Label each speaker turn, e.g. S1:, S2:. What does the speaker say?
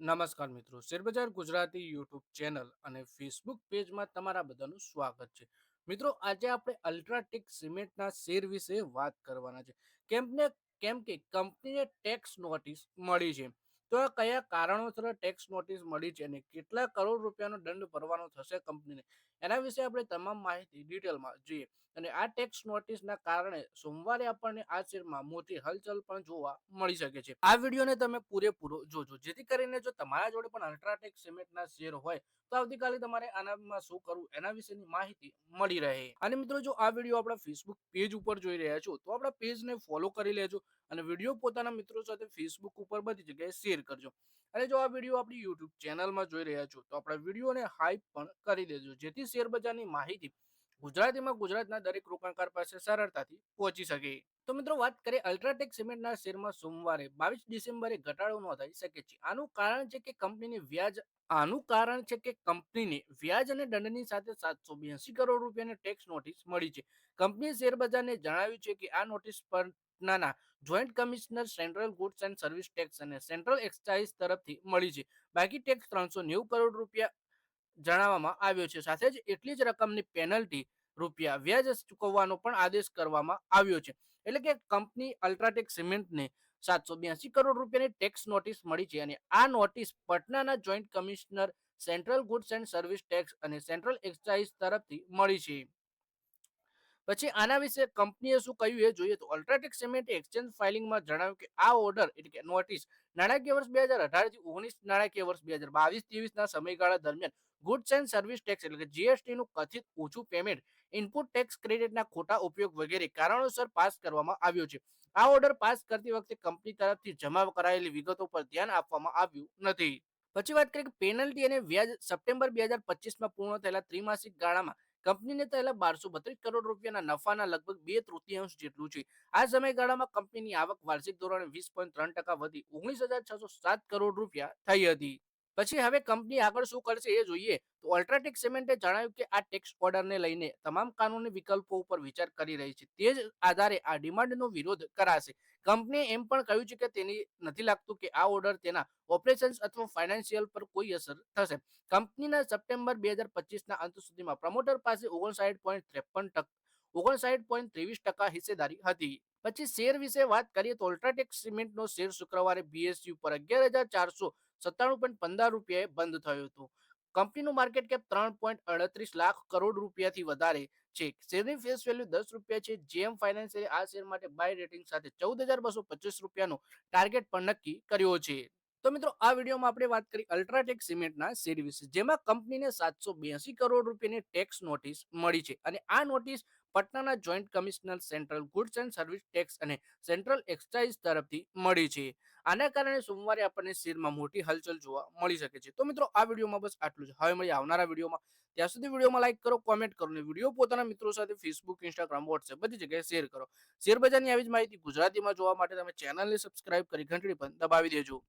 S1: નમસ્કાર મિત્રો. શેરબજાર ગુજરાતી યુટ્યુબ ચેનલ અને ફેસબુક પેજમાં તમારા બધાનું સ્વાગત છે. મિત્રો, આજે આપણે અલ્ટ્રાટેક સિમેન્ટના શેર વિશે વાત કરવાના છે. કેમ કેમ કે કંપનીને ટેક્સ નોટિસ મળી છે. તો કયા કારણોસર ટેક્સ નોટિસ મળી છે અને કેટલા કરોડ રૂપિયાનો દંડ ભરવાનો થશે કંપનીને એના વિશે આપણે તમામ માહિતી ડિટેલમાં જોઈએ. અને આ ટેક્સ નોટિસના કારણે સોમવારે આપણને આ શેરમાં મોટી હલચલ પણ જોવા મળી શકે છે. આ વિડીયોને તમે પૂરેપૂરો જોજો. જેથી કરીને જો તમારા જોડે પણ અલ્ટ્રાટેક સિમેન્ટના શેર હોય, તો આવતીકાલે તમારે આનામાં શું કરવું, એના વિશેની માહિતી મળી રહે. અને મિત્રો, જો આ વીડિયો આપણા ફેસબુક પેજ ઉપર જોઈ રહ્યા છો, તો આપણા પેજને ફોલો કરી લેજો અને વીડિયો પોતાના મિત્રો સાથે ફેસબુક ઉપર બધી જગ્યાએ શેર કરજો. અને જો આ વીડિયો આપણી યુટ્યુબ ચેનલમાં જોઈ રહ્યા છો, તો આપણા વિડીયોને હાઈપ પણ કરી દેજો, જેથી શેરબજારની માહિતી ગુજરાતીમાં ગુજરાતના દરેક રોકાણકાર પાસે સરળતાથી પહોંચી શકે. તો મિત્રો, વાત કરીએ અલ્ટ્રાટેક સિમેન્ટના શેરમાં સોમવારે બાવીસ ડિસેમ્બરે ઘટાડો નોંધાઈ શકે છે. આનું કારણ છે કે કંપનીની વ્યાજ, આનું કારણ છે કે કંપનીને વ્યાજ અને દંડની સાથે સાતસો બ્યાસી કરોડ રૂપિયાની ટેક્સ નોટિસ મળી છે. કંપનીએ શેરબજારને જણાવ્યું છે કે આ નોટિસ પર નાના joint commissioner central goods and service tax અને સેન્ટ્રલ એક્સાઇઝ તરફથી મળી છે. બાકી ટેક્સ ત્રણસો નેવું કરોડ રૂપિયા જણાવવામાં આવ્યો છે. સાથે જ એટલી જ રકમની પેનલ્ટી રૂપિયા વ્યાજ ચૂકવવાનો પણ આદેશ કરવામાં આવ્યો છે. એટલે કે કંપની અલ્ટ્રાટેક સિમેન્ટને સાતસો બ્યાસી કરોડ રૂપિયાની ટેક્સ નોટિસ મળી છે અને આ notice પટનાના joint commissioner central goods and service tax અને સેન્ટ્રલ એક્સાઇઝ તરફથી મળી છે. પછી આના વિશે કંપનીએ શું કહ્યું એ જોઈએ તો અલ્ટ્રાટેક સિમેન્ટ એક્સચેન્જ ફાઇલિંગમાં જણાવ્યું કે આ ઓર્ડર એટલે કે નોટિસ નાણાકીય વર્ષ બે હજાર અઢારથી ઓગણીસ નાણાકીય વર્ષ બે હજાર બાવીસ ત્રેવીસના સમયગાળા દરમિયાન ગુડ્સ એન્ડ સર્વિસ ટેક્સ એટલે કે જીએસટી નું કથિત ઓછું પેમેન્ટ, ઇનપુટ ટેક્સ ક્રેડિટના ખોટા ઉપયોગ વગેરે કારણોસર પાસ કરવામાં આવ્યો છે. આ ઓર્ડર પાસ કરતી વખતે કંપની તરફથી જમા કરાયેલી વિગતો પર ધ્યાન આપવામાં આવ્યું નથી. પછી વાત કરીએ કે પેનલ્ટી અને વ્યાજ સપ્ટેમ્બર બે હજાર પચીસમાં પૂર્ણ થયેલા ત્રિમાસિક ગાળામાં કંપનીને થયેલા બારસો બત્રીસ કરોડ રૂપિયાના નફાના લગભગ બે તૃતીયાંશ જેટલું છે. આ સમયગાળામાં કંપનીની આવક વાર્ષિક ધોરણે વીસ પોઈન્ટ ત્રણ ટકા વધી ઓગણીસ હજાર છસો સાત કરોડ રૂપિયા થઈ હતી. પછી હવે કંપની આગળ શું કરશે એ જોઈએ. તો અલ્ટ્રાટેક સિમેન્ટે જણાવ્યું કે આ ટેક્સ ઓર્ડરને લઈને તમામ કાનૂની વિકલ્પો ઉપર વિચાર કરી રહી છે. તે જ આધારે આ ડિમાન્ડનો વિરોધ કરાશે. કંપનીએ એમ પણ કહ્યું છે કે તેની નથી લાગતું કે આ ઓર્ડર તેના ઓપરેશન્સ અથવા ફાઇનાન્શિયલ પર કોઈ અસર થશે. કંપનીના સપ્ટેમ્બર બે હજાર પચીસના અંત સુધીમાં પ્રમોટર પાસે ઓગણસાઠ પોઈન્ટ ત્રેપન ટકા, ઓગણસાઠ પોઈન્ટ ત્રેવીસ ટકા હિસ્સેદારી હતી. પછી શેર વિશે વાત કરીએ તો અલ્ટ્રાટેક સિમેન્ટનો શેર શુક્રવારે બીએસયુ પર અગિયાર હજાર ચારસો સત્તાણું પોઈન્ટ પંદર રૂપિયાએ બંધ થયું હતું. કંપનીનું માર્કેટ કેપ ત્રણ પોઈન્ટ અડત્રીસ લાખ કરોડ રૂપિયાથી વધારે છે. શેરની ફેસ વેલ્યુ દસ રૂપિયા છે. જેએમ ફાઇનાન્સિયલે આ શેર માટે બાય રેટિંગ સાથે ચૌદ હજાર બસો પચીસ રૂપિયાનો ટાર્ગેટ પણ નક્કી કર્યો છે. તો મિત્રો, આ વિડીયોમાં આપણે વાત કરી અલ્ટ્રાટેક સિમેન્ટના શેર વિશે, જેમાં કંપનીને સાતસો કરોડ રૂપિયાની ટેક્સ નોટિસ મળી છે. અને આ notice પટનાના joint commissioner central goods and service tax અને સેન્ટ્રલ એક્સાઇઝ તરફથી મળી છે. આના કારણે સોમવારે આપણને શેરમાં મોટી હલચલ જોવા મળી શકે છે. તો મિત્રો, આ વિડીયોમાં બસ આટલું જ. હવે મળી આવનારા વિડીયોમાં. ત્યાં સુધી વિડીયોમાં લાઇક કરો કોમેન્ટ કરો અને વીડિયો પોતાના મિત્રો સાથે ફેસબુક ઇન્સ્ટાગ્રામ વોટ્સએપ બધી જગ્યાએ શેર કરો. શેર બજારની આવી જ માહિતી ગુજરાતીમાં જોવા માટે તમે ચેનલને સબસ્ક્રાઇબ કરી ઘંટડી પણ દબાવી દેજો.